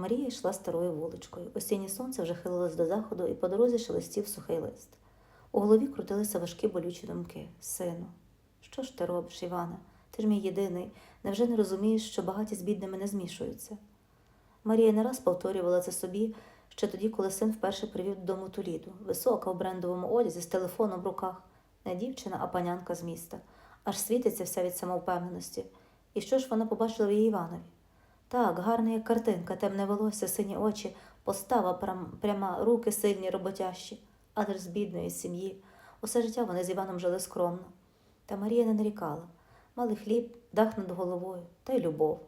Марія йшла старою вуличкою. Осіннє сонце вже хилилось до заходу, і по дорозі шелестів сухий лист. У голові крутилися важкі болючі думки. Сину, що ж ти робиш, Іване? Ти ж мій єдиний. Невже не розумієш, що багаті з бідними не змішуються? Марія не раз повторювала це собі ще тоді, коли син вперше привів додому Туліду, висока в брендовому одязі з телефоном в руках, не дівчина, а панянка з міста, аж світиться вся від самовпевненості. І що ж вона побачила в її Іванові? Так, гарна як картинка, темне волосся, сині очі, постава пряма, руки сильні, роботящі, але з бідної сім'ї. Усе життя вони з Іваном жили скромно. Та Марія не нарікала. Мали хліб, дах над головою та й любов.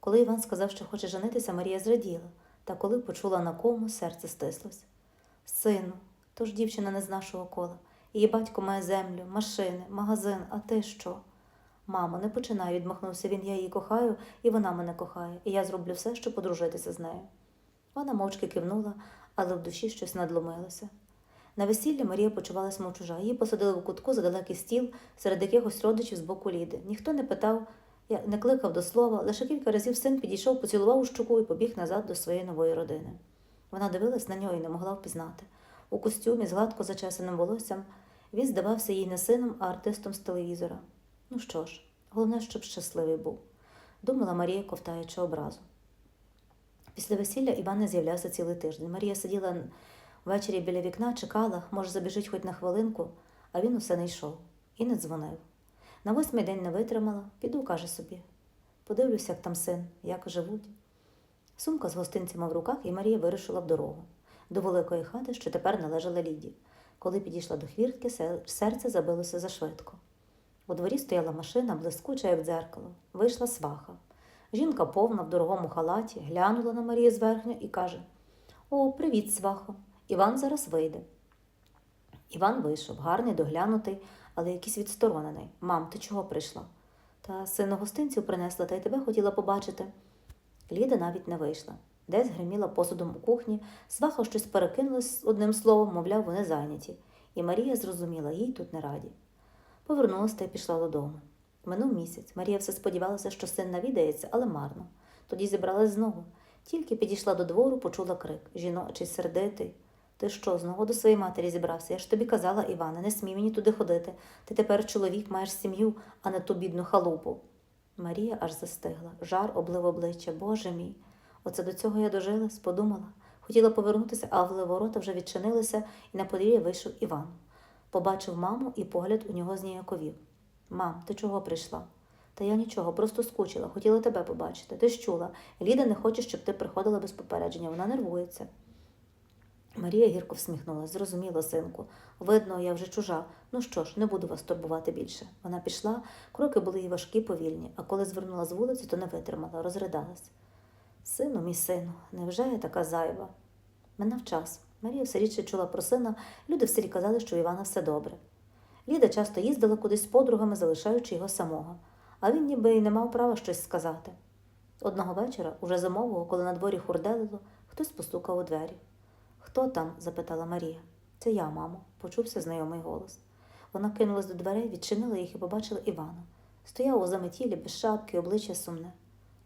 Коли Іван сказав, що хоче женитися, Марія зраділа, та коли почула на кому, серце стислося. Сину, то ж дівчина не з нашого кола. Її батько має землю, машини, магазин, а ти що? Мамо, не починай, відмахнувся він. Я її кохаю, і вона мене кохає, і я зроблю все, щоб подружитися з нею. Вона мовчки кивнула, але в душі щось надломилося. На весіллі Марія почувалася мов чужа. Її посадили в кутку за далекий стіл серед якихось родичів з боку Ліди. Ніхто не питав, не кликав до слова, лише кілька разів син підійшов, поцілував у щоку і побіг назад до своєї нової родини. Вона дивилась на нього і не могла впізнати. У костюмі з гладко зачесаним волоссям він здавався їй не сином, а артистом з телевізора. Ну що ж, головне, щоб щасливий був, думала Марія, ковтаючи образу. Після весілля Іван не з'являвся цілий тиждень. Марія сиділа ввечері біля вікна, чекала, може, забіжить хоч на хвилинку, а він усе не йшов і не дзвонив. На восьмий день не витримала, піду, каже собі. Подивлюся, як там син, як живуть. Сумка з гостинцями в руках, і Марія вирушила в дорогу до великої хати, що тепер належала Ліді. Коли підійшла до хвіртки, серце забилося зашвидко. У дворі стояла машина, блискуча, як дзеркало. Вийшла сваха. Жінка повна в дорогому халаті, глянула на Марію зверхньо і каже: О, привіт, свахо. Іван зараз вийде. Іван вийшов, гарний, доглянутий, але якийсь відсторонений. Мам, ти чого прийшла? Та сину гостинців принесла, та й тебе хотіла побачити. Ліда навіть не вийшла. Десь гриміла посудом у кухні, сваха щось перекинулась одним словом, мовляв, вони зайняті. І Марія зрозуміла, їй тут не раді. Повернулася та й пішла додому. Минув місяць. Марія все сподівалася, що син навідається, але марно. Тоді зібралась знову. Тільки підійшла до двору, почула крик жіночий, сердитий. Ти що, знову до своєї матері зібрався? Я ж тобі казала, Іване, не смій мені туди ходити. Ти тепер чоловік, маєш сім'ю, а не ту бідну халупу. Марія аж застигла, жар облив обличчя. Боже мій. Оце до цього я дожилась, подумала. Хотіла повернутися, але ворота вже відчинилися, і на подвір'я вийшов Іван. Побачив маму, і погляд у нього зніяковів. Мам, ти чого прийшла? Та я нічого, просто скучила, хотіла тебе побачити. Ти ж чула. Ліда не хоче, щоб ти приходила без попередження, вона нервується. Марія гірко всміхнулася. Зрозуміло, синку. Видно, я вже чужа. Ну що ж, не буду вас турбувати більше. Вона пішла, кроки були їй важкі, повільні, а коли звернула з вулиці, то не витримала, розридалась. Сину, мій сину, невже я така зайва? Минав час. Марія все рідше чула про сина, люди в селі казали, що у Івана все добре. Ліда часто їздила кудись з подругами, залишаючи його самого, а він ніби й не мав права щось сказати. Одного вечора, уже зимового, коли на дворі хурделило, хтось постукав у двері. Хто там? запитала Марія. Це я, мамо, почувся знайомий голос. Вона кинулась до дверей, відчинила їх і побачила Івана. Стояв у заметілі, без шапки, обличчя сумне.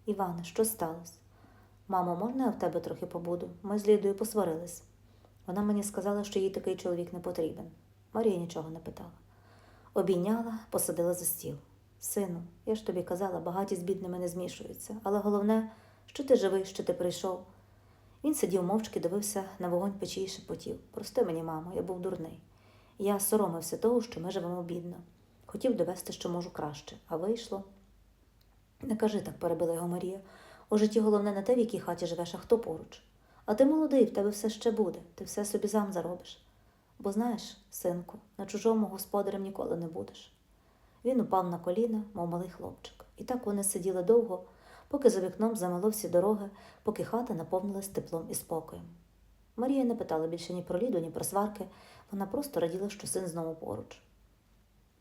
Іване, що сталося? Мамо, можна я в тебе трохи побуду? Ми з Лідою посварились. Вона мені сказала, що їй такий чоловік не потрібен. Марія нічого не питала. Обійняла, посадила за стіл. Сину, я ж тобі казала, багаті з бідними не змішуються, але головне, що ти живий, що ти прийшов. Він сидів мовчки, дивився на вогонь печі і шепотів. Прости мені, мамо, я був дурний. Я соромився того, що ми живемо бідно. Хотів довести, що можу краще, а вийшло. Не кажи так, перебила його Марія. У житті головне не те, в якій хаті живеш, а хто поруч. А ти молодий, в тебе все ще буде, ти все собі сам заробиш. Бо знаєш, синку, на чужому господарем ніколи не будеш. Він упав на коліна, мов малий хлопчик. І так вони сиділи довго, поки за вікном замело всі дороги, поки хата наповнилась теплом і спокоєм. Марія не питала більше ні про ліду, ні про сварки, вона просто раділа, що син знову поруч.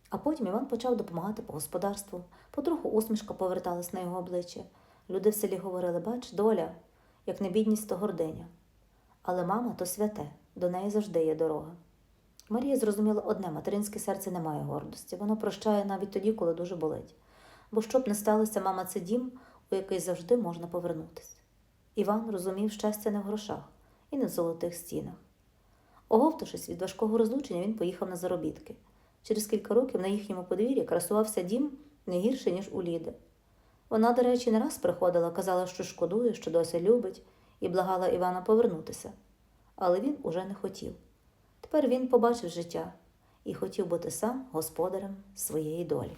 А потім Іван почав допомагати по господарству. Потроху усмішка поверталась на його обличчя. Люди в селі говорили: бач, доля, як не бідність, то гординя. Але мама то святе, до неї завжди є дорога. Марія зрозуміла одне: материнське серце не має гордості. Воно прощає навіть тоді, коли дуже болить. Бо щоб не сталося, мама це дім, у який завжди можна повернутися. Іван розумів щастя не в грошах і не в золотих стінах. Оговтавшись від важкого розлучення, він поїхав на заробітки. Через кілька років на їхньому подвір'ї красувався дім не гірше, ніж у Ліди. Вона, до речі, не раз приходила, казала, що шкодує, що досі любить, і благала Івана повернутися. Але він уже не хотів. Тепер він побачив життя і хотів бути сам господарем своєї долі.